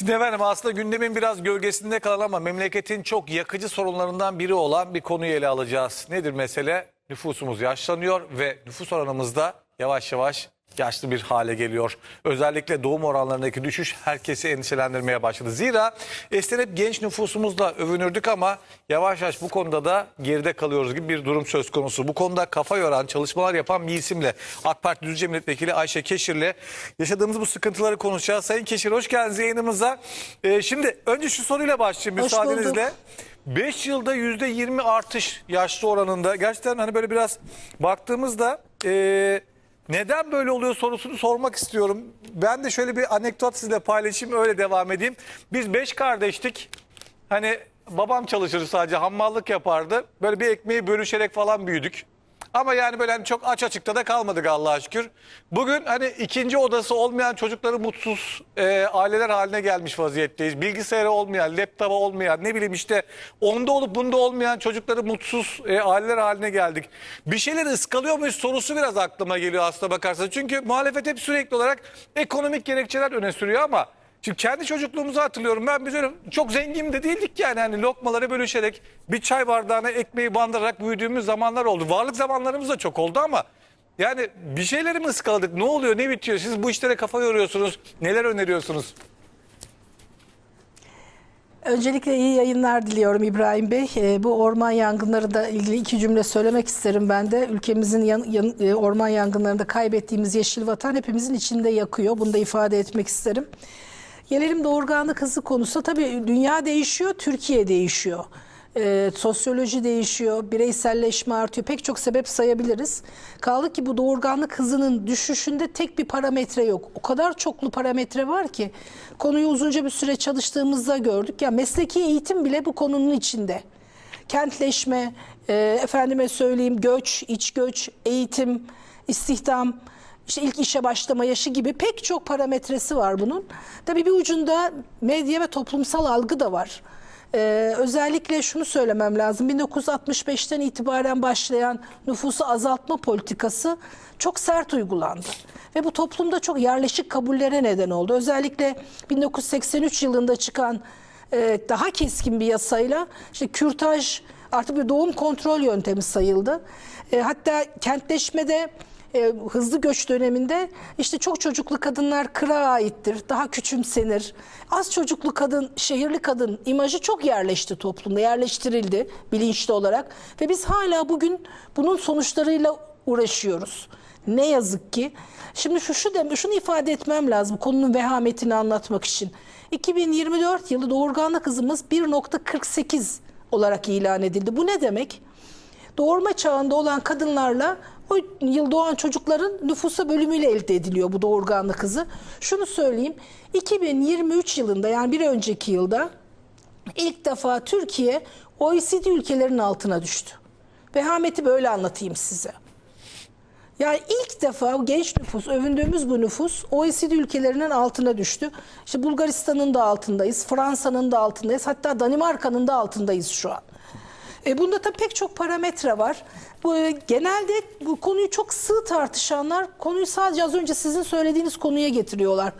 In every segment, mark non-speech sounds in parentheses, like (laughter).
Şimdi efendim aslında gündemin biraz gölgesinde kalan ama memleketin çok yakıcı sorunlarından biri olan bir konuyu ele alacağız. Nedir mesele? Nüfusumuz yaşlanıyor ve nüfus oranımız da yavaş yavaş yaşlı bir hale geliyor. Özellikle doğum oranlarındaki düşüş herkesi endişelendirmeye başladı. Zira eskiden hep genç nüfusumuzla övünürdük ama yavaş yavaş bu konuda da geride kalıyoruz gibi bir durum söz konusu. Bu konuda kafa yoran, çalışmalar yapan bir isimle AK Parti Düzce Milletvekili Ayşe Keşir'le yaşadığımız bu sıkıntıları konuşacağız. Sayın Keşir hoş geldiniz yayınımıza. Ee, şimdi önce şu soruyla başlayayım Hoş müsaadenizle. bulduk. 5 yılda %20 artış yaşlı oranında. Gerçekten hani böyle biraz baktığımızda e, neden böyle oluyor sorusunu sormak istiyorum. Ben de şöyle bir anekdot sizle paylaşayım öyle devam edeyim. Biz 5 kardeştik. Hani babam çalışırdı sadece hammallık yapardı. Böyle bir ekmeği bölüşerek falan büyüdük. Ama yani böyle hani çok aç açıkta da kalmadık Allah'a şükür. Bugün hani ikinci odası olmayan çocukları mutsuz e, aileler haline gelmiş vaziyetteyiz. Bilgisayarı olmayan, laptopu olmayan ne bileyim işte onda olup bunda olmayan çocukları mutsuz e, aileler haline geldik. Bir şeyler ıskalıyor muyuz sorusu biraz aklıma geliyor aslına bakarsanız. Çünkü muhalefet hep sürekli olarak ekonomik gerekçeler öne sürüyor ama Şimdi kendi çocukluğumuzu hatırlıyorum. Ben biz çok zengin de değildik yani. Hani lokmaları bölüşerek bir çay bardağına ekmeği bandırarak büyüdüğümüz zamanlar oldu. Varlık zamanlarımız da çok oldu ama yani bir şeyleri mi ıskaladık? Ne oluyor? Ne bitiyor? Siz bu işlere kafa yoruyorsunuz. Neler öneriyorsunuz? Öncelikle iyi yayınlar diliyorum İbrahim Bey. Ee, bu orman yangınları da ilgili iki cümle söylemek isterim ben de. Ülkemizin yan- yan- e, orman yangınlarında kaybettiğimiz yeşil vatan hepimizin içinde yakıyor. Bunu da ifade etmek isterim. Gelelim doğurganlık hızı konusu. Tabii dünya değişiyor, Türkiye değişiyor. Ee, sosyoloji değişiyor, bireyselleşme artıyor. Pek çok sebep sayabiliriz. Kaldı ki bu doğurganlık hızının düşüşünde tek bir parametre yok. O kadar çoklu parametre var ki konuyu uzunca bir süre çalıştığımızda gördük. Ya mesleki eğitim bile bu konunun içinde. Kentleşme, e, efendime söyleyeyim göç, iç göç, eğitim, istihdam, işte ilk işe başlama yaşı gibi pek çok parametresi var bunun. Tabii bir ucunda medya ve toplumsal algı da var. Ee, özellikle şunu söylemem lazım. 1965'ten itibaren başlayan nüfusu azaltma politikası çok sert uygulandı. Ve bu toplumda çok yerleşik kabullere neden oldu. Özellikle 1983 yılında çıkan e, daha keskin bir yasayla işte kürtaj artık bir doğum kontrol yöntemi sayıldı. E, hatta kentleşmede e, hızlı göç döneminde işte çok çocuklu kadınlar kıra aittir, daha küçümsenir. Az çocuklu kadın, şehirli kadın imajı çok yerleşti toplumda, yerleştirildi bilinçli olarak. Ve biz hala bugün bunun sonuçlarıyla uğraşıyoruz. Ne yazık ki. Şimdi şu, şu dem şunu ifade etmem lazım konunun vehametini anlatmak için. 2024 yılı doğurganlık hızımız 1.48 olarak ilan edildi. Bu ne demek? Doğurma çağında olan kadınlarla o yıl doğan çocukların nüfusa bölümüyle elde ediliyor bu doğurganlık hızı. Şunu söyleyeyim 2023 yılında yani bir önceki yılda ilk defa Türkiye OECD ülkelerinin altına düştü. Vehameti böyle anlatayım size. Yani ilk defa genç nüfus, övündüğümüz bu nüfus OECD ülkelerinin altına düştü. İşte Bulgaristan'ın da altındayız, Fransa'nın da altındayız, hatta Danimarka'nın da altındayız şu an. E bunda da pek çok parametre var. Bu, e, genelde bu konuyu çok sığ tartışanlar konuyu sadece az önce sizin söylediğiniz konuya getiriyorlar.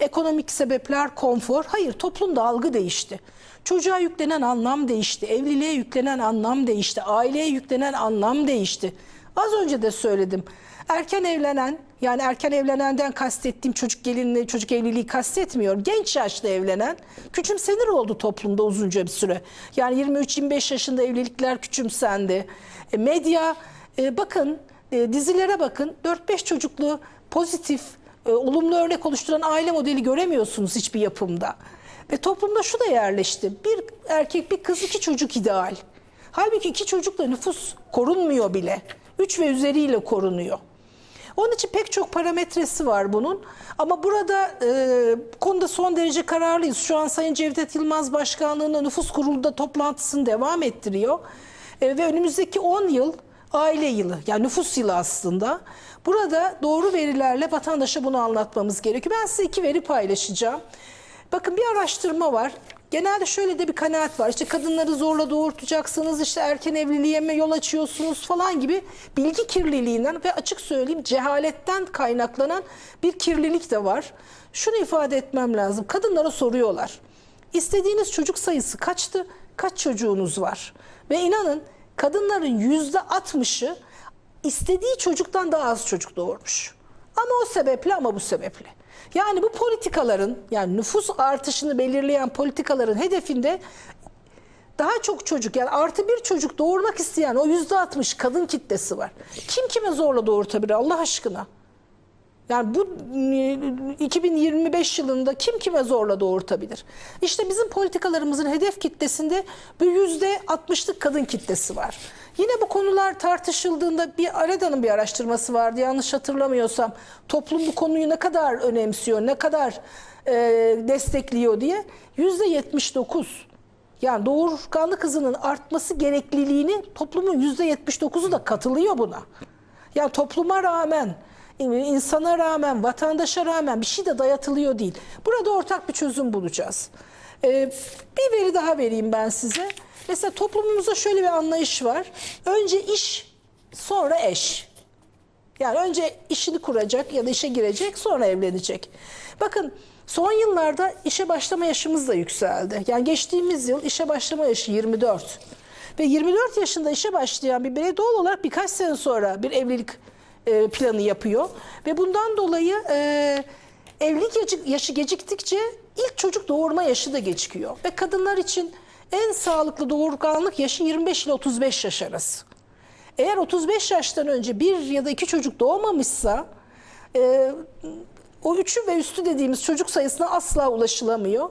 Ekonomik sebepler, konfor. Hayır toplumda algı değişti. Çocuğa yüklenen anlam değişti. Evliliğe yüklenen anlam değişti. Aileye yüklenen anlam değişti. Az önce de söyledim. Erken evlenen yani erken evlenenden kastettiğim çocuk gelinliği, çocuk evliliği kastetmiyor. Genç yaşta evlenen küçümsenir oldu toplumda uzunca bir süre. Yani 23-25 yaşında evlilikler küçümsendi. E, medya e, bakın e, dizilere bakın 4-5 çocuklu pozitif e, olumlu örnek oluşturan aile modeli göremiyorsunuz hiçbir yapımda. Ve toplumda şu da yerleşti. Bir erkek bir kız iki çocuk ideal. Halbuki iki çocukla nüfus korunmuyor bile. Üç ve üzeriyle korunuyor. Onun için pek çok parametresi var bunun. Ama burada e, konuda son derece kararlıyız. Şu an Sayın Cevdet Yılmaz Başkanlığı'nda nüfus kurulunda toplantısını devam ettiriyor. E, ve önümüzdeki 10 yıl aile yılı yani nüfus yılı aslında. Burada doğru verilerle vatandaşa bunu anlatmamız gerekiyor. Ben size iki veri paylaşacağım. Bakın bir araştırma var. Genelde şöyle de bir kanaat var. İşte kadınları zorla doğurtacaksınız, işte erken evliliğe mi yol açıyorsunuz falan gibi bilgi kirliliğinden ve açık söyleyeyim cehaletten kaynaklanan bir kirlilik de var. Şunu ifade etmem lazım. Kadınlara soruyorlar. İstediğiniz çocuk sayısı kaçtı? Kaç çocuğunuz var? Ve inanın kadınların yüzde altmışı istediği çocuktan daha az çocuk doğurmuş. Ama o sebeple ama bu sebeple. Yani bu politikaların yani nüfus artışını belirleyen politikaların hedefinde daha çok çocuk yani artı bir çocuk doğurmak isteyen o yüzde altmış kadın kitlesi var. Kim kime zorla doğurtabilir Allah aşkına? Yani bu e, 2025 yılında kim kime zorla doğurtabilir? İşte bizim politikalarımızın hedef kitlesinde bir yüzde 60'lık kadın kitlesi var. Yine bu konular tartışıldığında bir Areda'nın bir araştırması vardı yanlış hatırlamıyorsam. Toplum bu konuyu ne kadar önemsiyor, ne kadar e, destekliyor diye. Yüzde 79. Yani doğurganlık hızının artması gerekliliğini toplumun yüzde 79'u da katılıyor buna. Yani topluma rağmen, insana rağmen, vatandaşa rağmen bir şey de dayatılıyor değil. Burada ortak bir çözüm bulacağız. Ee, bir veri daha vereyim ben size. Mesela toplumumuzda şöyle bir anlayış var. Önce iş, sonra eş. Yani önce işini kuracak ya da işe girecek sonra evlenecek. Bakın son yıllarda işe başlama yaşımız da yükseldi. Yani geçtiğimiz yıl işe başlama yaşı 24. Ve 24 yaşında işe başlayan bir birey doğal olarak birkaç sene sonra bir evlilik e, planı yapıyor. Ve bundan dolayı e, evlilik yaşı, yaşı geciktikçe ilk çocuk doğurma yaşı da gecikiyor. Ve kadınlar için en sağlıklı doğurganlık yaşı 25 ile 35 yaş arası. Eğer 35 yaştan önce bir ya da iki çocuk doğmamışsa e, o üçü ve üstü dediğimiz çocuk sayısına asla ulaşılamıyor.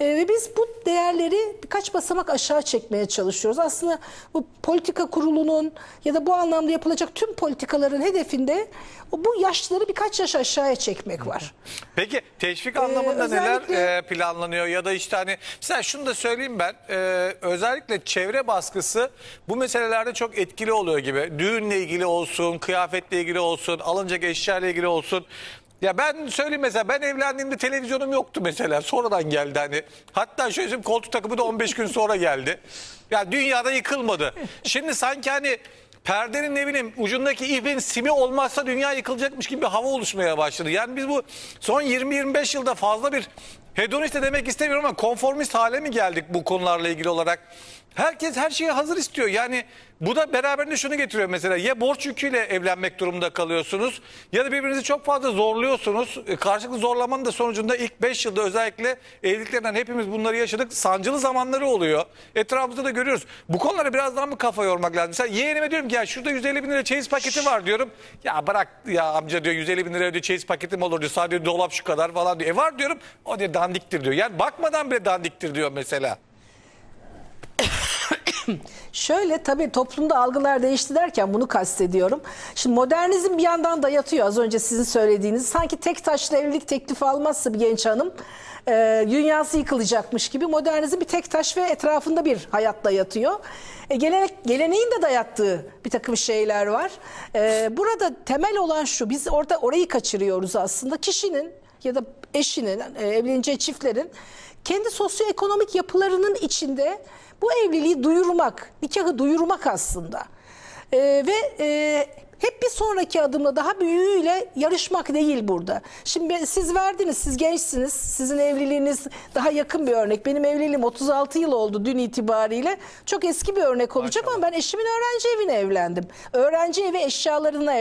E, ve biz bu değerleri birkaç basamak aşağı çekmeye çalışıyoruz. Aslında bu politika kurulunun ya da bu anlamda yapılacak tüm politikaların hedefinde bu yaşları birkaç yaş aşağıya çekmek var. Peki teşvik anlamında özellikle- neler planlanıyor ya da işte hani mesela şunu da söyleyeyim ben e, özellikle çevre baskısı bu meselelerde çok etkili oluyor gibi. Düğünle ilgili olsun, kıyafetle ilgili olsun, alınacak eşyayla ilgili olsun. Ya ben söyleyeyim mesela ben evlendiğimde televizyonum yoktu mesela sonradan geldi hani. Hatta şöyle söyleyeyim koltuk takımı da 15 gün sonra geldi. Ya dünyada yıkılmadı. Şimdi sanki hani perdenin ne bileyim ucundaki ipin simi olmazsa dünya yıkılacakmış gibi bir hava oluşmaya başladı. Yani biz bu son 20-25 yılda fazla bir hedonist de demek istemiyorum ama konformist hale mi geldik bu konularla ilgili olarak? Herkes her şeye hazır istiyor. Yani bu da beraberinde şunu getiriyor mesela ya borç yüküyle evlenmek durumunda kalıyorsunuz ya da birbirinizi çok fazla zorluyorsunuz. E, Karşılıklı zorlamanın da sonucunda ilk 5 yılda özellikle evliliklerden hepimiz bunları yaşadık. Sancılı zamanları oluyor. Etrafımızda da görüyoruz. Bu konulara biraz daha mı kafa yormak lazım? Mesela yeğenime diyorum ki ya şurada 150 bin lira çeyiz paketi var diyorum. Ya bırak ya amca diyor 150 bin lira diyor çeyiz paketim olur diyor. Sadece dolap şu kadar falan diyor. E var diyorum o diyor dandiktir diyor. Yani bakmadan bile dandiktir diyor mesela. (coughs) Şöyle tabii toplumda algılar değişti derken bunu kastediyorum. Şimdi modernizm bir yandan dayatıyor az önce sizin söylediğiniz. Sanki tek taşla evlilik teklifi almazsa bir genç hanım e, dünyası yıkılacakmış gibi modernizm bir tek taş ve etrafında bir hayat dayatıyor. E, gelenek, geleneğin de dayattığı bir takım şeyler var. E, burada temel olan şu biz orada orayı kaçırıyoruz aslında. Kişinin ya da eşinin e, evleneceği çiftlerin kendi sosyoekonomik yapılarının içinde bu evliliği duyurmak, nikahı duyurmak aslında. Ee, ve e, hep bir sonraki adımla daha büyüğüyle yarışmak değil burada. Şimdi siz verdiniz, siz gençsiniz, sizin evliliğiniz daha yakın bir örnek. Benim evliliğim 36 yıl oldu dün itibariyle. Çok eski bir örnek olacak ama ben eşimin öğrenci evine evlendim. Öğrenci evi eşyalarına